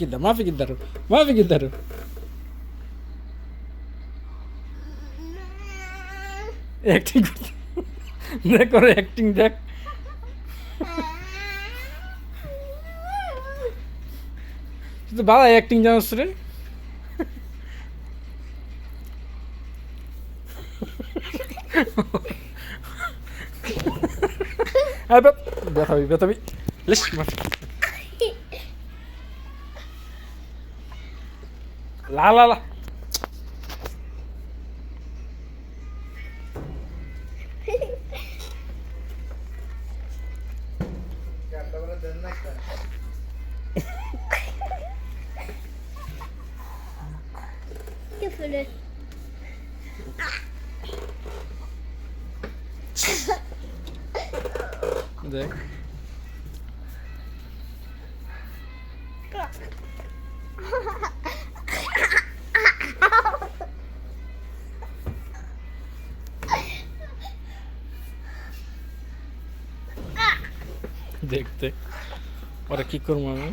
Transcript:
কিদ্দার মাফি কিদ্দার মাফি অ্যাক্টিং দেখ করে অ্যাক্টিং দেখ। তো বাবা অ্যাক্টিং জানোস রে। ব্যথাবি ব্যথাবি। লেস lá, lá, lá. Deck. Küfürü. দেখ দেখ দেখ ওরা কি করব আমি